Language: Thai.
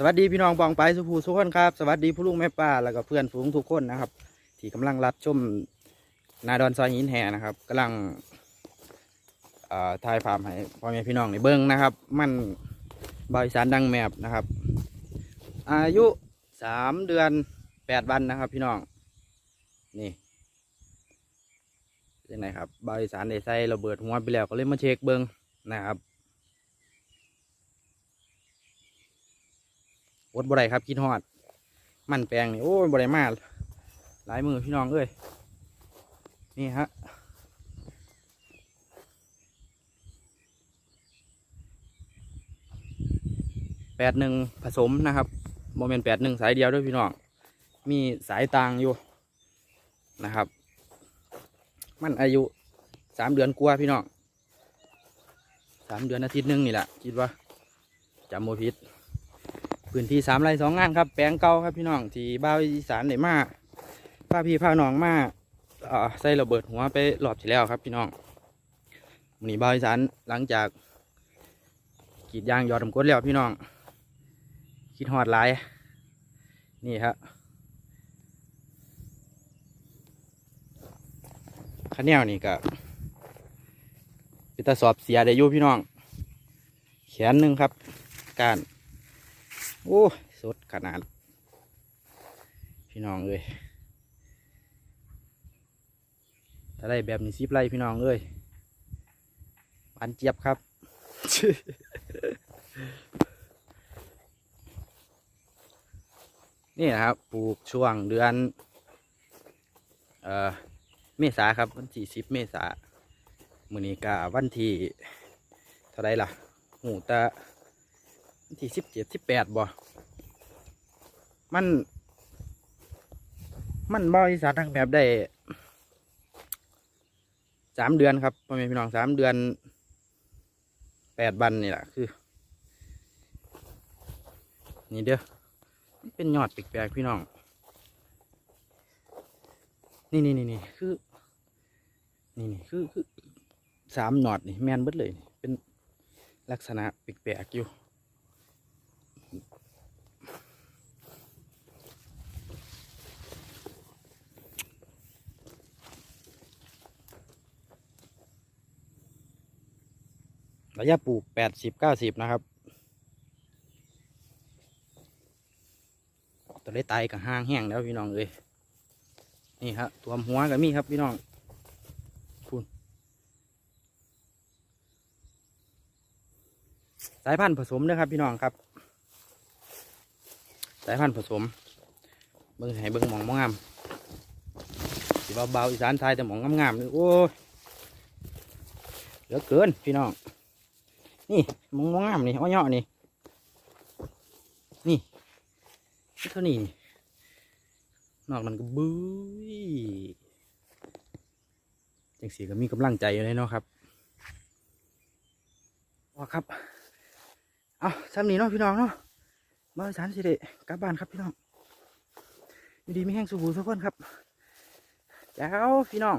สวัสดีพี่น้องบองไปสุภูทุกคนครับสวัสดีผู้ลุงแม่ป้าแล้วก็เพื่อนฝูงทุกคนนะครับ ที่กำลังรับชมนาดอนซอยหินแห่นะครับกำลังเอ่อถ่ายฟาร์มให้พ่อแม่พี่น้องในเบิ้งนะครับ มันบริษัทดังแมบนะครับ อายุสามเดือนแปดวันนะครับ พี่น้องนี่เป็นไงครับบริษัทได้ใส่ระเบิดหัวไปแล้วก็เลยมาเช็คเบิ้งนะครับ ดบ่ได้ครับคิดฮอด มันแปลงนี่โอ้ยบ่ได้มาหลายมือพี่น้องเอ้ยนี่ฮะแปดหนึ่งผสมนะครับโมเมนต์แปดหนึ่งสายเดียวด้วยพี่น้อง มีสายต่างอยู่นะครับ มันอายุสามเดือนกว่าพี่น้องสามเดือนอาทิตย์หนึงนี่แหละคิดว่าจำโมพิษ พื้นที่สามไร่สองงานครับแปลงเก่าครับพี่น้องที่บ้าวอีสานได้มาพาพี่พาน้องมาเออใส่ระเบิดหัวไปรอบที่แล้วครับพี่น้องมื้อนี้บ้าวอีสานหลังจากกรีดยางยอดทำกดแล้วพี่น้อง คิดฮอดหลายนี่ครับขันแนวนี่ก็เป็นตาสอบเสียได้ยู่พี่น้อง แขนหนึ่งครับ การ โอ้ยสดขนาด พี่น้องเอ้ยถ้าได้แบบนี้ซิบไล่พี่น้องเอ้ยหวานเจี๊ยบครับ นี่นะครับ ปลูกช่วงเดือน เอ่อ เมษาครับ วันที่สิบเมษามือนี้กะวันที่เท่าไรล่ะ หูตะ ที่สิบเจ็ดสิบแปดบ่ มัน มันบริษัททางแบบได้สามเดือนครับพ่อแม่พี่น้องสามเดือนแปดวันนี่แหละคือ นี่เด้อเป็นยอดแปลกๆพี่น้อง นี่นี่นี่นี่คือ นี่นี่คือคือสามหนอดนี่แมนเบิดเลยนี่เป็นลักษณะแปลกๆอยู่ ระยะปลูกแปดสิบเก้าสิบนะครับตัวได้ตายกับห้างแห้งแล้วพี่น้องเอ้ยนี่ครับตัวหัวกับมีครับพี่น้องคุณสายพันธุ์ผสมนะครับพี่น้องครับ สายพันธุ์ผสม เบิ้งให้เบิ้งหมองมองงามสิเบาๆอีสานไทยแต่หมองงามๆเลยโอ้ยเหลือเกินพี่น้อง นี่มองมองามนี่อ้อยๆนี่ นี่เท่านี้นี่นอกนั้นก็บื้ยจังสีก็มีกำลังใจอยู่เลยเนาะครับว่าครับ เอาซ้ำนี้เนาะพี่น้องเนาะมาสารสิเดกลับบ้านครับพี่น้องอยู่ดีไม่แห้งสูบูทุกคนครับ เจ้าพี่น้อง